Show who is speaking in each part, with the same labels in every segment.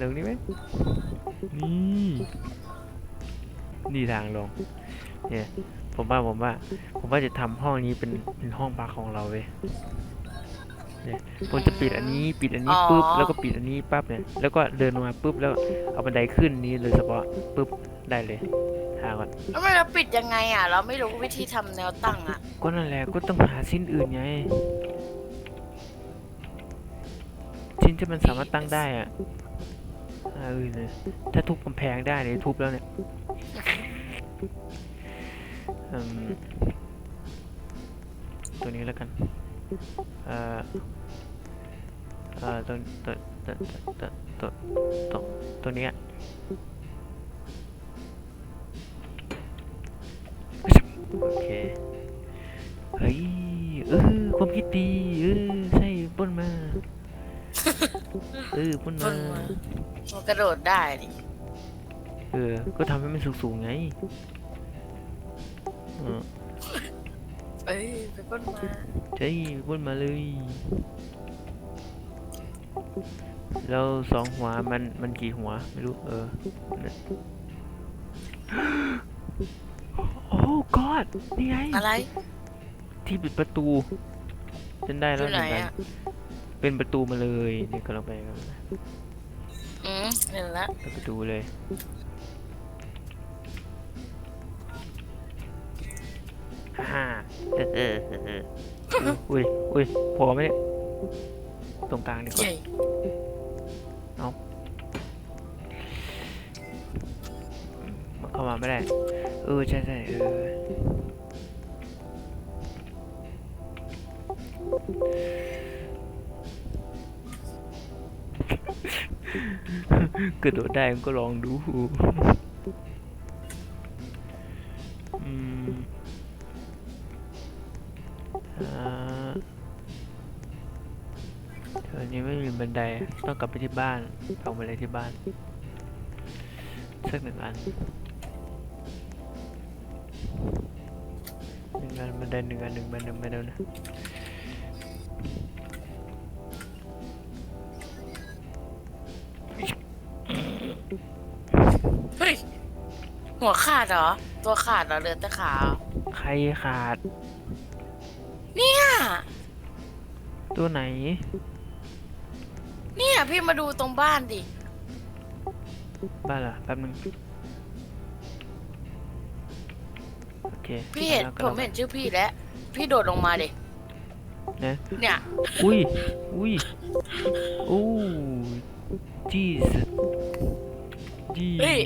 Speaker 1: เห็นตรงนี้ไหมเห็นตรงนี้ไหมนี่นี่ทางลงเนี่ยผมว่าผมว่า ผมว่าจะทำห้องนี้เป็นเป็นห้องพักของเราเว้ยเนี่ยผมจะปิดอันนี้ปิดอันนี้ปุ๊บแล้วก็ปิดอันนี้ปั๊บเนี่ยแล้วก็เดินลงมาปุ๊บแล้วเอาบันไดขึ้นนี้เลยเฉพาะปุ๊บได้เลยหาก่อน
Speaker 2: แล้วมันจะปิดยังไงอะ เราไม่รู้วิธีทำแนวตั้งอะ
Speaker 1: ก็นั่นแหละก็ต้องหาสิ้นอื่นไง ชิ้นที่มันสามารถตั้งได้อะ อื่นเลยถ้าทุบกำแพงได้เนี่ยทุบแล้วเนี่ยตัวนี้แล้วกัน เอ่อ เอ่อตัวตัวตัวตัวตัวตัวตัวนี้ยโอเค เฮ้ย เออความคิดดี เออปล้นปล้มาน
Speaker 2: มามันกระโดดได้ดิ
Speaker 1: เออ ก็ทำให้มันสูงๆไงเออ
Speaker 2: เอ้ยไปปล้นมา
Speaker 1: ใช่ปล้นมาเลย แล้วสองหัวมันมันกี่หัว ไม่รู้ เออนั่นโอ้กอดนี่ไง
Speaker 2: อะไร
Speaker 1: ที่ปิดประตู ฉันได้
Speaker 2: อ
Speaker 1: แล้ว
Speaker 2: ยู่
Speaker 1: เห
Speaker 2: ไหน
Speaker 1: มือนกัน
Speaker 2: อะ
Speaker 1: เป็นประตูมาเลยนี่ก็เราไปกัน
Speaker 2: อืมเห็นละ
Speaker 1: ไปประตูเลยฮ่าเออเออเออเอออุ้ยอุ้ยพอไหมเนี่ยตรงกลางดีกว่า
Speaker 2: ใหญ่
Speaker 1: มันเข้ามาไม่ได้ เออใช่ใช่เออเกิดโดดได้ก็ลองดูอืมอ่าแถวนี้ไม่มีบันไดต้องกลับไปที่บ้านเอาบันไดที่บ้านสักหนึ่งอันหนึ่งอันบันไดหนึ่งอันหนึ่งบันไดหนึ่งบันไดนะ
Speaker 2: เหรอ ตัวขาดเหรอเหลือแต่ขาเหรอ
Speaker 1: ใครขาด
Speaker 2: เนี่ย
Speaker 1: ตัวไหน
Speaker 2: เนี่ยพี่มาดูตรงบ้านดิ
Speaker 1: บ้านเหรอแป๊บนึงโอเค
Speaker 2: พี่เห็น
Speaker 1: กำลัง
Speaker 2: ผม
Speaker 1: กำลัง
Speaker 2: เห็นชื่อพี่แล้ว พี่โดดลงมาดิ
Speaker 1: นะ
Speaker 2: เนี่ย
Speaker 1: อุ้ยอุ้ยโอ้จีส จี
Speaker 2: เฮ้ย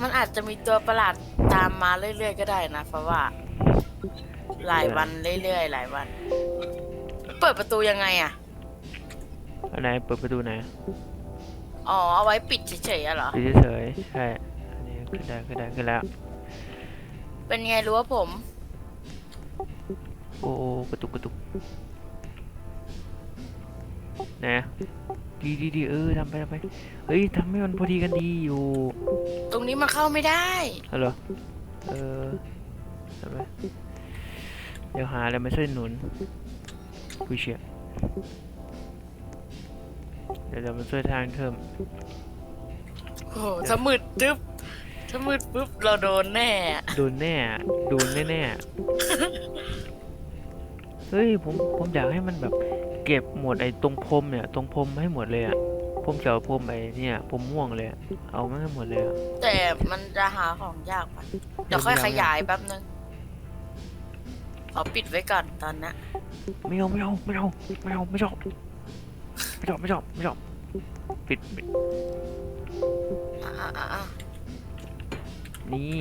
Speaker 2: มันอาจจะมีตัวประหลาดตามมาเรื่อยๆก็ได้นะ เพราะว่า หลายวันเรื่อยๆหลายวัน เปิดประตูยังไงอะ
Speaker 1: อันไหนเปิดประตูไหน
Speaker 2: อ๋อ เอาไว้ปิดเฉยๆอะเหรอ
Speaker 1: ปิดเฉยๆใช่ อันนี้ขึ้นได้ขึ้นได้ขึ้นแล้ว
Speaker 2: เป็นไงรู้ว่าผม
Speaker 1: โอ้โอ้กระตุกกระตุกนะ ดีดีดีเออทำไปทำไปเฮ้ยทำให้มันพอดีกันดีอยู่
Speaker 2: ตรงนี้มันเข้าไม่ได้
Speaker 1: ฮัลโหลเออทำไปเดี๋ยวหาอะไรมาช่วยหนุนกูเชียเดี๋ยวเรามาช่วยทางเพิ่ม
Speaker 2: โอ้โหถ้ามืดตึ๊บถ้ามืดปุ๊บเราโดนแน่อะ
Speaker 1: โดนแน่อะโดนแน่ๆเฮ้ยผมผมอยากให้มันแบบเก็บหมดไอ้ตรงพรมเนี่ย ตรงพรมให้หมดเลยอะพรมเขียวพรมไอ้เนี่ยพรมม่วงเลยอะเอามาให้หมดเลยอะ
Speaker 2: แต่มันจะหาของยากไปเดี๋ยวค่อยขยายแป๊บนึงขอปิดไว้ก่อนตอนนี้
Speaker 1: ไม่เอาไม่เอาไม่เอาไม่เอาไม่ชอบไม่ชอบไม่ชอบไม่ชอบปิดปิด
Speaker 2: อะอะอะอะ
Speaker 1: นี่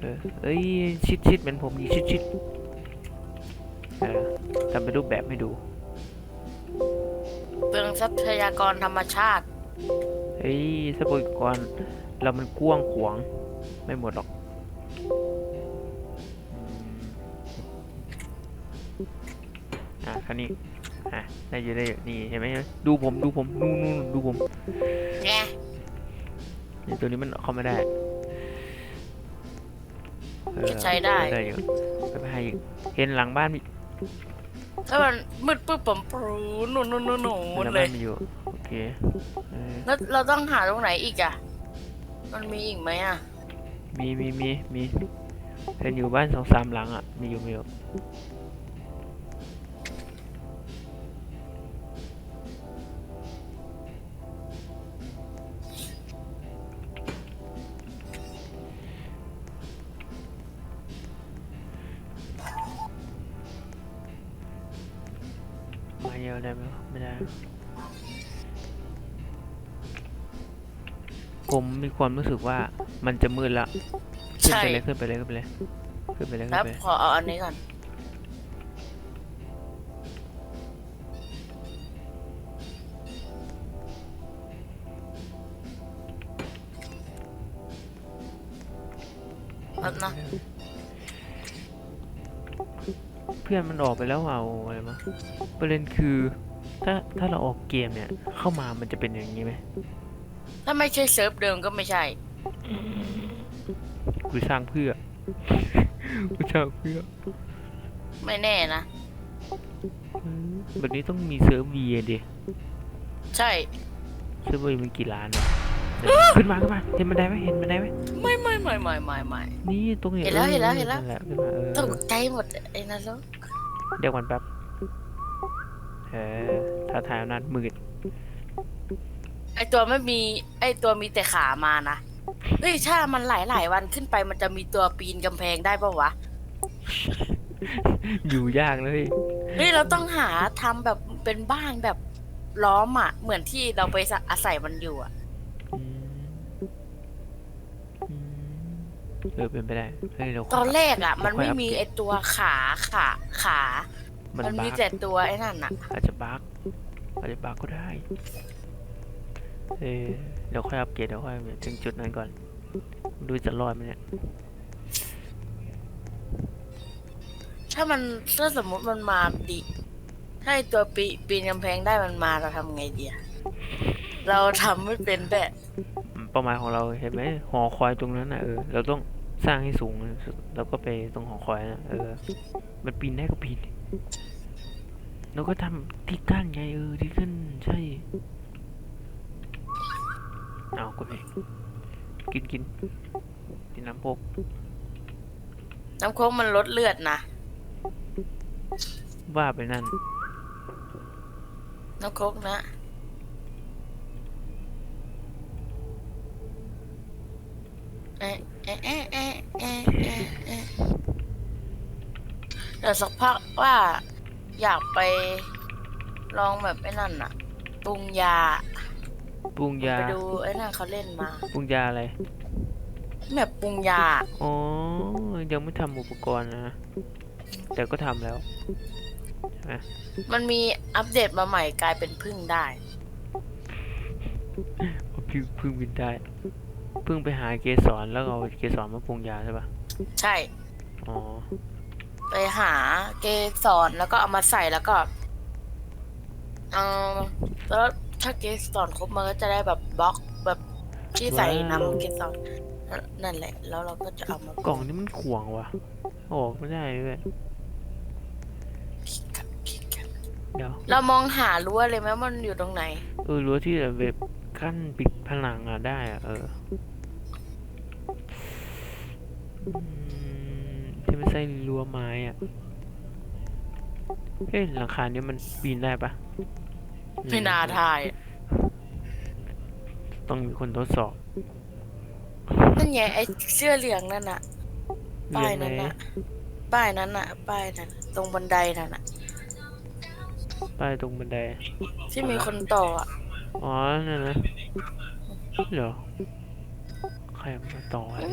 Speaker 1: เออเอ้ยชิดชิดเหมือนผมอีกชิดชิดเออทำเป็นรูปแบบให้ดู
Speaker 2: เปลืองทรัพยากรธรรมชาติ
Speaker 1: เฮ้ยทรัพยากรเรามันกว้างขวางไม่หมดหรอกอืมอะคันนี้อะได้อยู่ได้อยู่นี่เห็นไหมดูผมดูผมนู่นนู่นดูผม
Speaker 2: ไง
Speaker 1: นี่ตัวนี้มันเข้าไม่ได้ เออ
Speaker 2: ใช้ได้
Speaker 1: ได้อยู่ไปไปให้อีกเห็นหลังบ้านมี
Speaker 2: ถ้ามันมืดปุ๊บผมปรูหนุนนุนนุนหนู
Speaker 1: แล้ว
Speaker 2: เล
Speaker 1: มั
Speaker 2: ย
Speaker 1: นมีอยู่โอเคเออ
Speaker 2: แล้วเราต้องหาตรงไหนอีกอะมันมีอีกไหมอะ
Speaker 1: มีมีมีมีเห็นอยู่บ้านสองสามหลังอะมีอยู่มีอยู่ มาเยวได้ไหมไม่ได้ ผมมีความรู้สึกว่ามันจะมืดละขึ้น
Speaker 2: ใช่
Speaker 1: ไปเลยขึ้นไปเลยขึ้นไปเลยขึ้นไปเลยขึ้
Speaker 2: รั
Speaker 1: น
Speaker 2: บ
Speaker 1: ไปเลย
Speaker 2: ขอเอาอันนี้ก่อน
Speaker 1: พื่อนมันออกไปแล้วเอาอะไรมาประเด็นคือ ถ้าถ้าเราออกเกมเนี่ย เข้ามามันจะเป็นอย่างนี้ไหม
Speaker 2: ถ้าไม่ใช่เซิร์ฟเดิมก็ไม่ใช่
Speaker 1: กูสร้างเพื่อ กูสร้างเพื่อ
Speaker 2: ไม่แน่นะ
Speaker 1: แบบนี้ต้องมีเซิร์ฟวีดิ
Speaker 2: ใช่
Speaker 1: เซิร์ฟวีมันกี่ล้านวะเดี๋ยวขึ้นมาขึ้นมาเห็นบันไดไหมเห็นบันไดไหม
Speaker 2: ไม่ไม่ไม่ไม่ไม่ไม่
Speaker 1: นี่ตรงนี้
Speaker 2: เห็นแล้ว
Speaker 1: ออ
Speaker 2: เห็นแล้วเห็นแล้ว
Speaker 1: แหละขึ้นมาเออ
Speaker 2: ตกใจหมดไอ้นั่นแล้ว
Speaker 1: เดี๋ยวก่อนแป๊บเออท้าทายอำนาจมืด
Speaker 2: ไอตัวไม่มี ไอตัวมีแต่ขามานะเฮ้ยถ้ามันหลายหลายๆวันขึ้นไปมันจะมีตัวปีนกำแพงได้ปะวะ
Speaker 1: อยู่ยากเลย
Speaker 2: เฮ้ยเราต้องหาทำแบบเป็นบ้านแบบล้อมอะ เหมือนที่เราไปอาศัยมันอยู่อะ
Speaker 1: อืมอืม เออเป็นไปได้เฮ้ยเรา
Speaker 2: ตอนแรกอะ มันไม่
Speaker 1: ค่อยอัป
Speaker 2: มี
Speaker 1: เกรด
Speaker 2: ไอตัวขาขาขา
Speaker 1: มัน
Speaker 2: มัน
Speaker 1: บั
Speaker 2: มี
Speaker 1: ก
Speaker 2: แต่ตัวไอ้นั่นอะ
Speaker 1: อาจจะบักอาจจะบักก็ได้ เออเดี๋ยวค่อยอัปเกรดเดี๋ยวค่อยถึงจุดนั้นก่อน ดูจะรอดไหมเนี่ย
Speaker 2: ถ้ามันถ้าสมมติมันมาดิถ้าไอตัวปีปีนกำแพงได้มันมาเราทำไงดีอะเราทำไม่เป็นแบบ
Speaker 1: เป้าหมายของเราเห็นไหมหอคอยตรงนั้นนะเออเราต้อง สร้างให้สูงแล้วก็ไปตรงหอคอยนะเออ มันปีนได้ก็ปีนดิแล้วก็ทำที่กั้นไงเออที่ขึ้นใช่ เอาก็ไปกินกินกินน้ำพก
Speaker 2: น้ำโค้งมันลดเลือดนะ
Speaker 1: ว่าไปนั่น
Speaker 2: น้ำโค้งนะ เอ๊ะ เอ๊ะเอ๊ะเอ๊ะเอ๊ะเอ๊ะเอ๊ะเดี๋ยวสักพักว่าอยากไปลองแบบไอ้นั่นอะปรุงยา
Speaker 1: ปรุงยา
Speaker 2: ไปดูไอ้นั่นเขาเล่นมา
Speaker 1: ปรุงยาอะไร
Speaker 2: แบบปรุงยา
Speaker 1: อ๋อ ยังไม่ทำอุปกรณ์นะ แต่ก็ทำแล้ว
Speaker 2: มันมีอัปเดตมาใหม่กลายเป็นพึ่งได้
Speaker 1: เอาพึ่งพึ่งบินได้ พึ่งไปหาเกสรแล้วเอาเกสรมาปรุงยาใช่ปะ
Speaker 2: ใช่
Speaker 1: อ๋อ
Speaker 2: ไปหาเกสรแล้วก็เอามาใส่แล้วก็เออแล้วถ้าเกสรครบมันก็จะได้แบบบล็อกแบบที่ใส่น้ำเกสรนั่นแหละ แล้วเราก็จะเอามาก
Speaker 1: ล่องนี้มันขวางว่ะออกไม่ได้เลยเดี๋ยว
Speaker 2: เรามองหารั้วเลยไหมว่ามันอยู่ตรงไหน
Speaker 1: เออรั้วที่แบบกั้นปิดผนังอะได้อะเออ อืมที่ไม่ใช่รั้วไม้อะเฮ้ยหลังคานี้มันปีนได้ปะ
Speaker 2: ไม่นาทาย
Speaker 1: ต้องมีคนทดสอบ
Speaker 2: นั่นไงไอ้เสื้อเหลืองนั่นน่ะ ป้าย
Speaker 1: เรี
Speaker 2: นั้น
Speaker 1: นไห
Speaker 2: น่ะ ป้ายนั้นน่ะ ป้ายนั้นตรงบันไดนั่นน่ะ
Speaker 1: ป้ายตรงบันได
Speaker 2: ที่มีคนต่ออะ
Speaker 1: อ๋อ นั่นนะเหรอใครมาต่ออะไร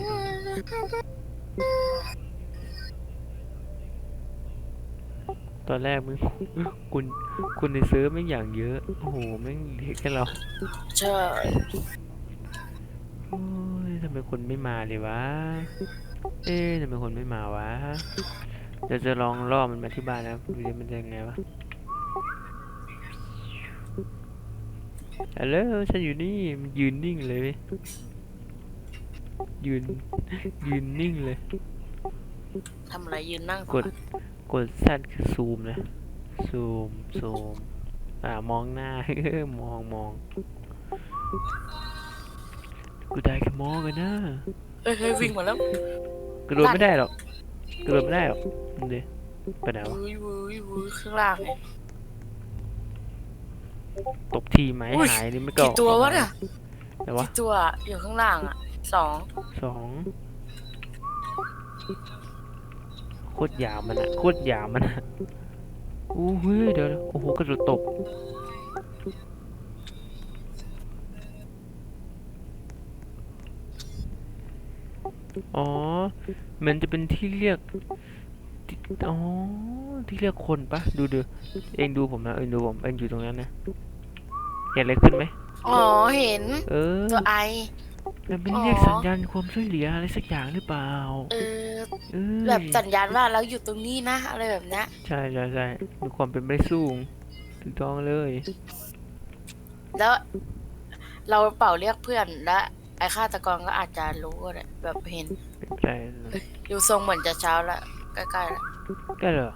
Speaker 1: ตอนแรกมึงคุณคุณในเซิร์ฟไม่งอย่างเยอะ โอ้โหแม่งเหลือแค่เรา
Speaker 2: ใช่
Speaker 1: โอ้ยทำไมคนไม่มาเลยวะ เอ๊ะทำไมคนไม่มาวะเดี๋ยวจะลองล่อมันมาที่บ้านนะดูดิมันจะยังไงวะฮัลโหลฉันอยู่นี่มันยืนนิ่งเลยเว้ ยยืน ยืนนิ่งเลย
Speaker 2: ทำอะไรยืนนั่ง
Speaker 1: กด กดสั้นคือซูมนะ ซูม ซูม อ่ามองหน้ามองมอง กูได้แค่มองกันนะ
Speaker 2: เอ้ยเฮ้ยวิ่งมาแล้ว
Speaker 1: กระโดดไม่ได้หรอก กระโดดไม่ได้หรอกดูดิไปไหนวะ
Speaker 2: วุ้ยวุ้ยวุ้ยข้างล่างเนี่ย
Speaker 1: ตกทีไหม
Speaker 2: อุ้ย
Speaker 1: หายนี่ไม่ก็
Speaker 2: กี่ตัววะเนี่ย
Speaker 1: แต่วะ
Speaker 2: กี่ตัวอะอยู่ข้างล่างอะ สอง
Speaker 1: สองโคตรยาวมันอะโคตรยาวมันอะอู้เฮ้ยเดี๋ยวนะโอ้โหกระโดดตบอ๋อมันจะเป็นที่เรียกที่อ๋อ ที่เรียกคนปะดูดูเองดูผมนะเองดูผมเองอยู่ตรงนั้นนะเห็นอะไรขึ้นไหม
Speaker 2: อ๋อเห็น
Speaker 1: เออ
Speaker 2: ตัวไอ
Speaker 1: มันเป็นเรียก
Speaker 2: อ๋อ
Speaker 1: สัญญาณความช่วยเหลืออะไรสักอย่างหรือเปล่า
Speaker 2: เออ
Speaker 1: เออ
Speaker 2: แบบสัญญาณว่าเราอยู่ตรงนี้นะ อะไรแบบเนี้ย
Speaker 1: ใช่ใช่ใช่มีความเป็นไปได้สูงถูกต้องเลย
Speaker 2: แล้ว เราเป่าเรียกเพื่อนและไอ้ฆาตกรก็อาจจะรู้ก็ได้แบบเห็น
Speaker 1: เป็นไปได้
Speaker 2: อยู่ทรงเหมือนจะเช้าละใกล้ๆละ
Speaker 1: ได้เหรอ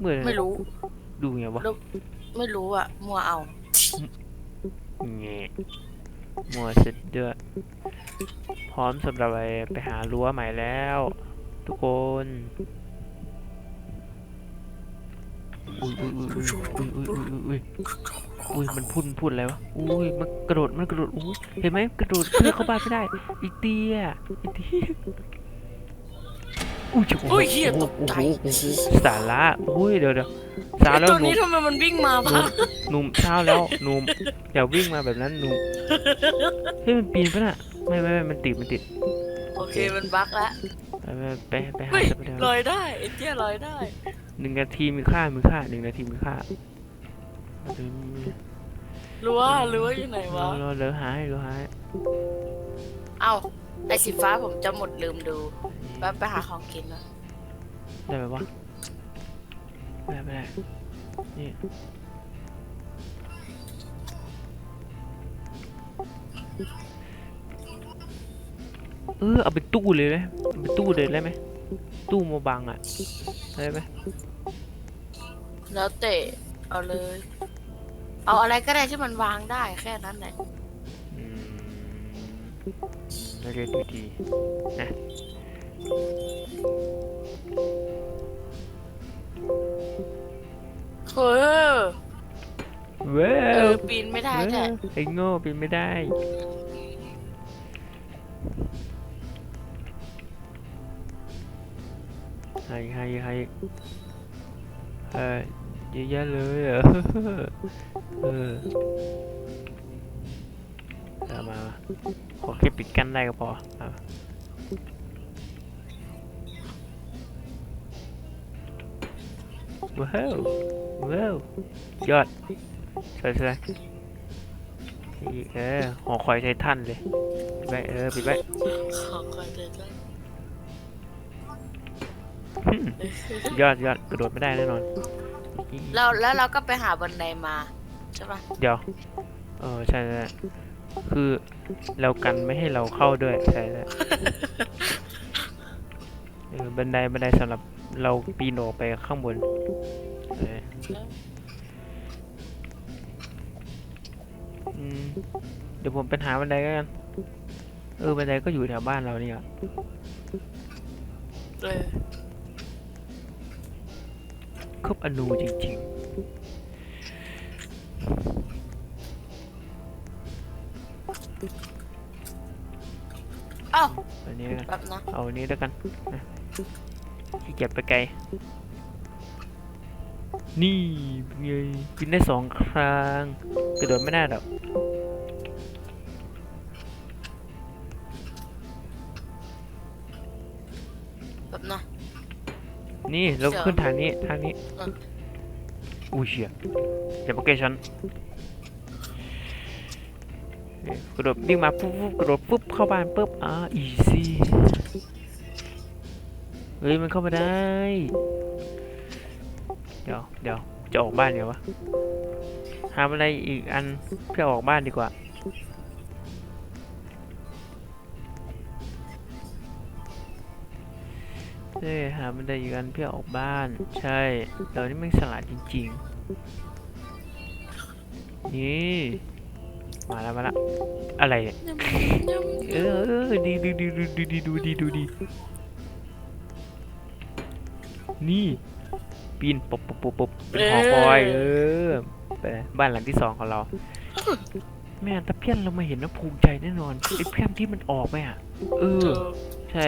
Speaker 1: เมื่อ
Speaker 2: ไม่รู้
Speaker 1: ดูไงวะ
Speaker 2: ไม่รู้อะ มัวเอา
Speaker 1: แงะ มัวสุดเดือดพร้อมสำหรับไปไปหารั้วใหม่แล้ว ทุกคนอุ้ยอุ้ยอุ้ยอุ้ยอุ้ยอุ้ยอุ้ยอุ้ยมันพุ่นพุ่นอะไรวะอุ้ยมันกระโดดมันกระโดดอุ้ยเห็นไหมกระโดดเพื่อเข้าบ้านไม่ได้อีเตี้ยอีเตี้ย อุ้ยโอ้
Speaker 2: ยเหี้ยตกใจ
Speaker 1: สาระอุ้ยเดี๋ยวเดี๋ยวสา
Speaker 2: ไอ้
Speaker 1: แล้ว
Speaker 2: ตัว
Speaker 1: หนู
Speaker 2: นี้ทำไมมันวิ่งมา
Speaker 1: หนุ่
Speaker 2: ปะ
Speaker 1: มหนุ่มเช้าแล้วหนุ่มอย่าวิ่งมาแบบนั้นหนุ่มเฮ้ยมันปีนปะน่ะไม่ไม่ไม่มันติดมันติด
Speaker 2: โอเคมันบั๊กละ
Speaker 1: ไปไปไปไปหา
Speaker 2: เฮ้ย
Speaker 1: สักเดียว
Speaker 2: ลอยได้ไอ้เตี้ยลอยได้
Speaker 1: หนึ่งนาทีมีค่ามีค่าหนึ่งนาทีมีค่า
Speaker 2: รู้วรู้วอยู่ไหนวะ
Speaker 1: อรอเดี๋ยวหายเดี๋ยวหาย
Speaker 2: เอ้า ไอ้สีฟ้าผมจะหมดลืมดูแป๊บไปหาของกินนะ
Speaker 1: ได้ไหมวะไม่ได้ไม่ได้นี่เออเอาเป็นตู้เลยไหมเอาเป็นตู้เลยได้ไหมตู้โมบังอะได้ไหม
Speaker 2: แล้วเตะเอาเลย เอาอะไรก็ได้ที่มันวางได้แค่นั้นแหละ
Speaker 1: อืมแล้ว เรียนวิธีนะ
Speaker 2: เฮ้ย
Speaker 1: เว้
Speaker 2: เออ ปีนไม่ได้
Speaker 1: เว้
Speaker 2: แท้
Speaker 1: ยไอ้โง่ปีนไม่ได้ ให้ให้ให้เออเยอะแยะเลยเหรอเออเอามามา ขอแค่ปิดกั้นได้ก็พอเอาว้าวว้าวยอดสวยสวยอีกเออหอคอยไททันเลยปิดไว้เออปิดไว้
Speaker 2: ขอคอยเดินได้
Speaker 1: หึ่มยอดยอดกระโดดไม่ได้แน่นอน
Speaker 2: เราแล้วเราก็ไปหาบันไดมาใช่ปะ
Speaker 1: เดี๋ยวเออใช่ใช่ คือเรากันไม่ให้เราเข้าด้วยใช่ใช่เออบันไดบันไดสำหรับเราปีนออกไปข้างบนเอออืมเดี๋ยวผมไปหาบันไดกัน เออบันไดก็อยู่แถวบ้านเรานี่อะ
Speaker 2: เออ
Speaker 1: ครบอนูจริง
Speaker 2: เอ้า
Speaker 1: ๆอันนี้แล้วกัน
Speaker 2: แป๊บนะ
Speaker 1: เอาอันนี้แล้วกันนะขี้เกียจไปไกล นี่เป็นไงกินได้สองครั้งกระโดดไม่ได้หรอก
Speaker 2: แป๊บนะ
Speaker 1: นี่เรา
Speaker 2: เดี๋ยว
Speaker 1: ขึ้นทางนี้ทางนี้
Speaker 2: อะ
Speaker 1: อุ้ยเชี่ยอย่ามาใกล้ฉันเอ๊ะ กระโดดวิ่งมาปุ๊บปุ๊บกระโดดปุ๊บเข้าบ้านปุ๊บอ่าอีซี่เฮ้ยมันเข้ามาได้ เดี๋ยวเดี๋ยวจะออกบ้านเดี๋ยววะหาอะไรอีกอันเพื่อออกบ้านดีกว่าเฮ้ยหาบันไดอยู่กันเพื่อออกบ้าน ใช่เรานี่ม่งฉลาดจริง ๆ นี่ มาแล้วมาแล้วอะไรเนี่ยเออเออดีดูดีดูดีดูดีดูดีนี่ปีนปบปบปบปบเป็นหอคอยเออไปบ้านหลังที่สองของเรา แม่ตะเพียนเรามาเห็นแล้วภูมิใจแน่นอนไอ้เพี้ยนที่มันออกไปอะเออใช่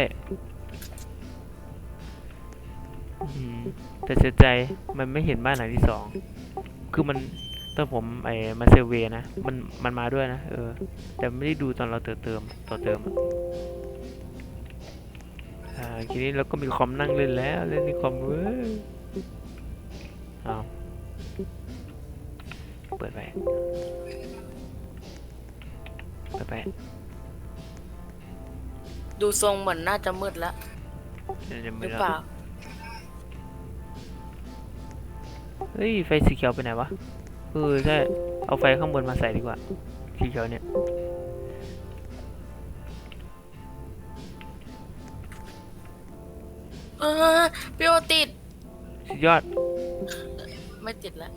Speaker 1: อืมแต่เสียใจมันไม่เห็นบ้านหลังที่สองคือมัน ตอนผมไอ้มาเซอร์เวย์นะ มันมันมาด้วยนะ เออ แต่ไม่ได้ดูตอนเราเติมเติมต่อเติมอะอ่าทีนี้เราก็มีคอมนั่งเล่นแล้ว เล่นในคอมเว้ยเอาเปิดไปเปิดไป
Speaker 2: ดูทรงเหมือนน่าจะมืดแล้ว
Speaker 1: เดี๋ยวจะ
Speaker 2: ห
Speaker 1: ไม่
Speaker 2: รือ
Speaker 1: ได้
Speaker 2: เปล่า
Speaker 1: เฮ้ย ไฟสีเขียวไปไหนวะ เออใช่เอาไฟข้างบนมาใส่ดีกว่าสีเขียวเนี่ย
Speaker 2: เออพี่โอติด
Speaker 1: สุดยอด
Speaker 2: ไม่ติดแล้ว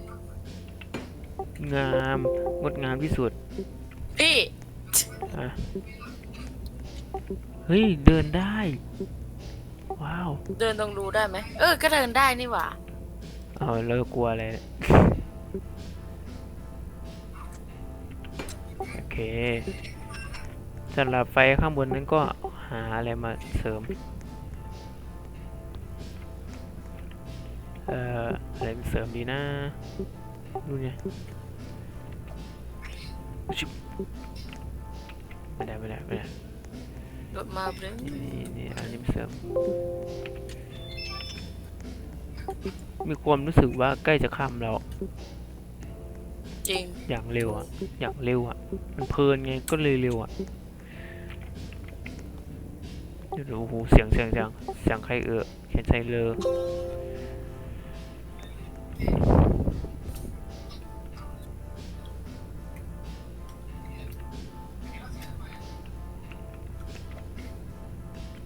Speaker 1: งามงดงามที่สุด
Speaker 2: พี่
Speaker 1: อะเฮ้ยเดินได้ ว้าว
Speaker 2: เดินตรงรูได้ไหม เออ ก็เดินได้นี่หว่า
Speaker 1: เอาเรากลัวอะไรเนี่ย เคสำหรับไฟข้างบนนั้นก็หาอะไรมาเสริม เอ่ออะไรมาเสริมดีนะดูไงชิบไม่ได้ไม่ได้ไม่ได้
Speaker 2: รถมาเบร
Speaker 1: นี่นี่อันนี้มาเสริมมีความรู้สึกว่าใกล้จะค่ำแล้ว
Speaker 2: จริง
Speaker 1: อย่างเร็วอะ อย่างเร็วอะ มันเพลินไงก็เลยเร็วอะเดี๋ยวดูโอ้โหเสียงเสียงเสียงเสียงใครเออเขียนใส่เลอ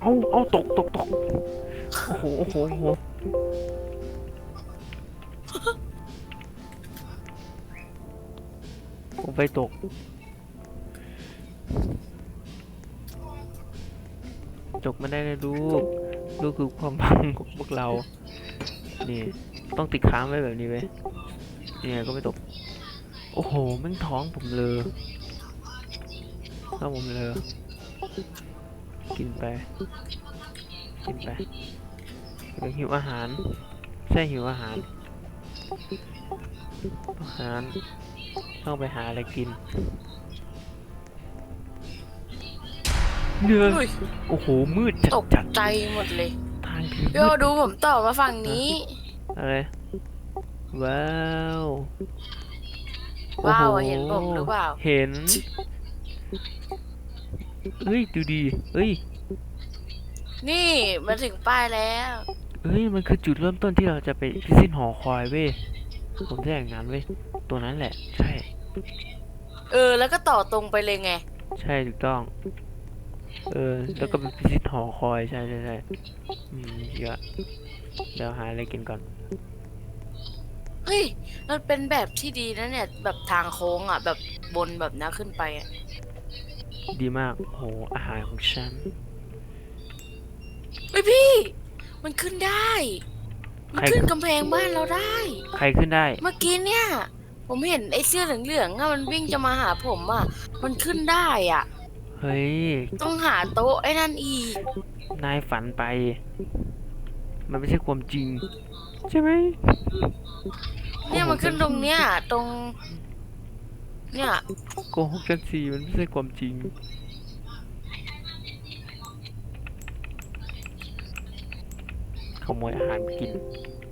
Speaker 1: เอาเอาตกตกตกโอ้โหโอ้โห ไปตกจกไม่ได้นะลูก ลูกคือความพังของพวกเรา นี่ต้องติดค้างไว้แบบนี้ไว้ยยังไงก็ไม่ตก โอ้โหแม่งท้องผมเลยท้องผมเลย กินไป กินไปเดี๋ยวหิวอาหารใช่หิวอาหารอาหาร ต้องไปหาอะไรกินเนื้อ
Speaker 2: อุ้ย
Speaker 1: โอ้โห มืดจัด
Speaker 2: ตก
Speaker 1: จัด
Speaker 2: ใจหมดเลย
Speaker 1: ทางคือ
Speaker 2: พี่โอ
Speaker 1: มืด
Speaker 2: ดูผมต่อมาฝั่งนี้
Speaker 1: อะไร ว้าว
Speaker 2: ว้าว
Speaker 1: โอ้
Speaker 2: อะ
Speaker 1: โเห็
Speaker 2: นผมหรือเปล่า
Speaker 1: เห็น เฮ้ย ดูดี เฮ้ย
Speaker 2: นี่มาถึงป้ายแล้ว
Speaker 1: เฮ้ย มันคือจุดเริ่มต้นที่เราจะไปพิชิตหอคอยเว้ย ผมจะอย่างนั้นเว้ยตัวนั้นแหละ ใช่
Speaker 2: เออ แล้วก็ต่อตรงไปเลยไง
Speaker 1: ใช่ถูกต้อง เออ แล้วก็ไปพิชิตหอคอยใช่ใช่ใช่อืมเยอะเดี๋ยวหาอะไรกินก่อน
Speaker 2: เฮ้ย มันเป็นแบบที่ดีนะเนี่ย แบบทางโค้งอะ แบบบนแบบนี้ขึ้นไปอะ
Speaker 1: ดีมากโอ้โหอาหารของฉัน
Speaker 2: เฮ้ยพี่ มันขึ้นได้ มัน
Speaker 1: ใคร
Speaker 2: ขึ้นกำแพงบ้านเราได้
Speaker 1: ใครขึ้นได้
Speaker 2: เมื่อกี้เนี่ย ผมเห็นไอ้เสื้อเหลืองๆอะมันวิ่งจะมาหาผมอะมันขึ้นได้อะ
Speaker 1: เฮ้ย
Speaker 2: ต้องหาโต๊ะไอ้นั่นอีก
Speaker 1: นายฝันไป มันไม่ใช่ความจริง ใช่ไหม
Speaker 2: เนี่ยมันขึ้นตรงเนี้ย ตรง เนี่ย
Speaker 1: โกหกกันสีมันไม่ใช่ความจริง ขโมยอาหารกิน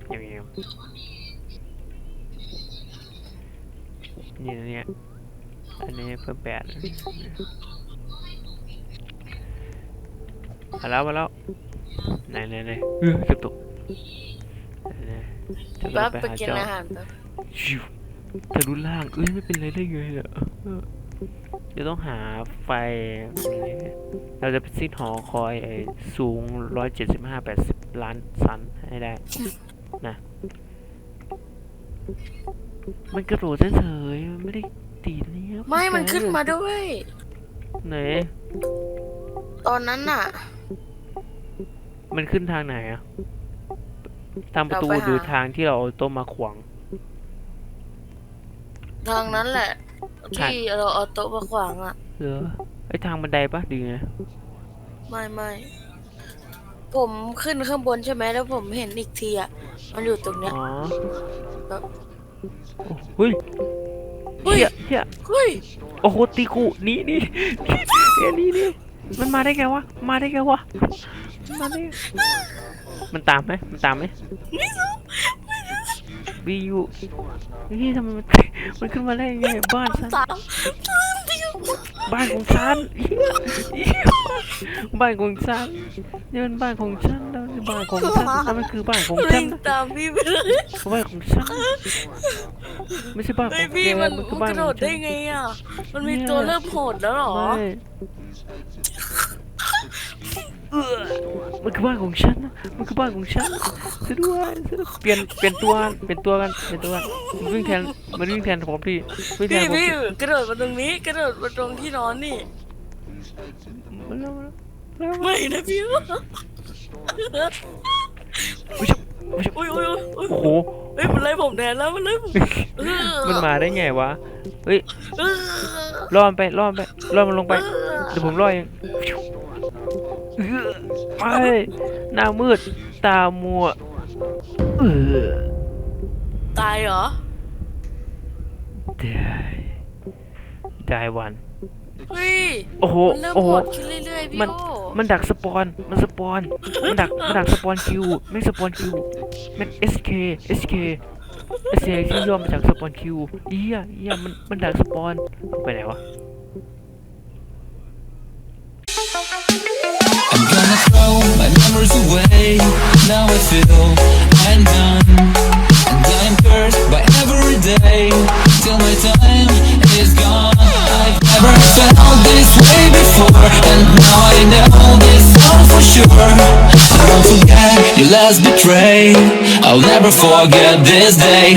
Speaker 1: อย่างเงี้ยนี่นะเนี่ยอันนี้เพิ่มแปดมาแล้วมาแล้วไหนไหนไหนเออเกือบตกไหนๆจะ
Speaker 2: แป๊บ
Speaker 1: ไป
Speaker 2: ไป
Speaker 1: หา
Speaker 2: กิน
Speaker 1: เจ้า
Speaker 2: อาหารแป๊บ
Speaker 1: ชิวทะลุล่างเอ้ยไม่เป็นไรได้ไงอะเออ จะต้องหาไฟ เราจะไปสิ้นหอคอยไอ้สูงร้อยเจ็ดสิบห้าแปดสิบล้านสันให้ได้ นะ มันกระโดดเฉยๆมันไม่ได้ตีเนี่ย
Speaker 2: ไม่มันขึ้นมาด้วย
Speaker 1: ไหน
Speaker 2: ตอนนั้นน่ะ
Speaker 1: มันขึ้นทางไหนอะทางประตู
Speaker 2: เราไปหา
Speaker 1: หรือทางที่เราเอาโต๊ะมาขวาง
Speaker 2: ทางนั้นแหละ
Speaker 1: ทาง
Speaker 2: ที่เราเอาโต๊ะมาขวางอะ
Speaker 1: เหรอไอ้ทางบันไดปะดีไง
Speaker 2: ไม่ไม่ผมขึ้นข้างบนใช่ไหมแล้วผมเห็นอีกทีอะมันอยู่ตรงเนี้ย
Speaker 1: อ๋อ
Speaker 2: แบบ
Speaker 1: โอ้เฮ้ย
Speaker 2: เฮ้ย
Speaker 1: เฮียเฮีย
Speaker 2: เฮ้ย
Speaker 1: โอ้โหตีกูหนี่นี่เฮ้ยนี่นี่มันมาได้ไงวะมาได้ไงวะมาได้ไงมันตามไหมมันตามไหม วียูนี่ทำไมมันมันขึ้นมาได้ไงบ้านฉัน
Speaker 2: สามสามเดียว
Speaker 1: บ้านของฉันเหี้ยเหี้ยบ้านของฉันนี่มันบ้านของฉันแล้วนี่บ้านของฉันแล้วมันคือบ้านของฉั
Speaker 2: วิ่
Speaker 1: น
Speaker 2: ง
Speaker 1: นะ
Speaker 2: ตามพี่ไปเลย
Speaker 1: บ้านของฉันไม่ใช่บ้านข
Speaker 2: เฮ้
Speaker 1: อยง
Speaker 2: พี่
Speaker 1: แก
Speaker 2: มัน
Speaker 1: มันคือ
Speaker 2: มัน
Speaker 1: บ้าน
Speaker 2: กระโด
Speaker 1: ของ
Speaker 2: ด
Speaker 1: ฉั
Speaker 2: ได้
Speaker 1: น
Speaker 2: ไงอะมันมี
Speaker 1: เนี่ย
Speaker 2: ตัวเริ่มโหดแล้วเหรอ
Speaker 1: ไม่เออ มันคือบ้านของฉันนะมันคือบ้านของฉันช่วยด้วยช่วยด้วยเปลี่ยนเปลี่ยนตัวเปลี่ยนตัวกันเปลี่ยนตัวกันมันวิ่งแทนมันวิ่งแทนผมพี่วิ่งแท
Speaker 2: พี่
Speaker 1: นผม
Speaker 2: พี่
Speaker 1: พี่
Speaker 2: กระโดดมาตรงนี้กระโดดมาตรงที่นอนนี่
Speaker 1: มันแล้วมันแล้ว
Speaker 2: ไม่นะพี่
Speaker 1: อุ๊ยชุบอุ๊ยชุบ
Speaker 2: อุ้ยอุ้ยอุ้ยอุ้ย
Speaker 1: โอ้โห
Speaker 2: เฮ้ยมันไล่ผมแทนแล้วมันไล่ผมเออ
Speaker 1: มันมาได้ไงวะเฮ้ย
Speaker 2: เออ
Speaker 1: ล่อมันไปล่อมันไปล่อมันลงไป
Speaker 2: เออ
Speaker 1: เดี๋ยวผมล่อเองเออ ไปหน้ามืด ตามัวเออ
Speaker 2: ตายเหรอ
Speaker 1: ได้ได้วัน
Speaker 2: เฮ้ย
Speaker 1: โอ้โห
Speaker 2: มันเริ่ม
Speaker 1: โอ้โห
Speaker 2: โหดขึ้นเรื่อยๆพี่
Speaker 1: มัน
Speaker 2: โอ
Speaker 1: มันดักสปอน มันสปอน มันดัก มันดักสปอนคิวไม่สปอนคิวมัน SK SK SK ที่ย่อมาจากสปอนคิวเอี้ยเอี้ยมัน มันดักสปอนไปไหนวะ
Speaker 3: throw my memories away. Now I feel I'm done. And I'm cursed by every day. Till my time is gone. I've never felt this way before. And now I know this all for sure. I won't forget your last betray. I'll never forget this day.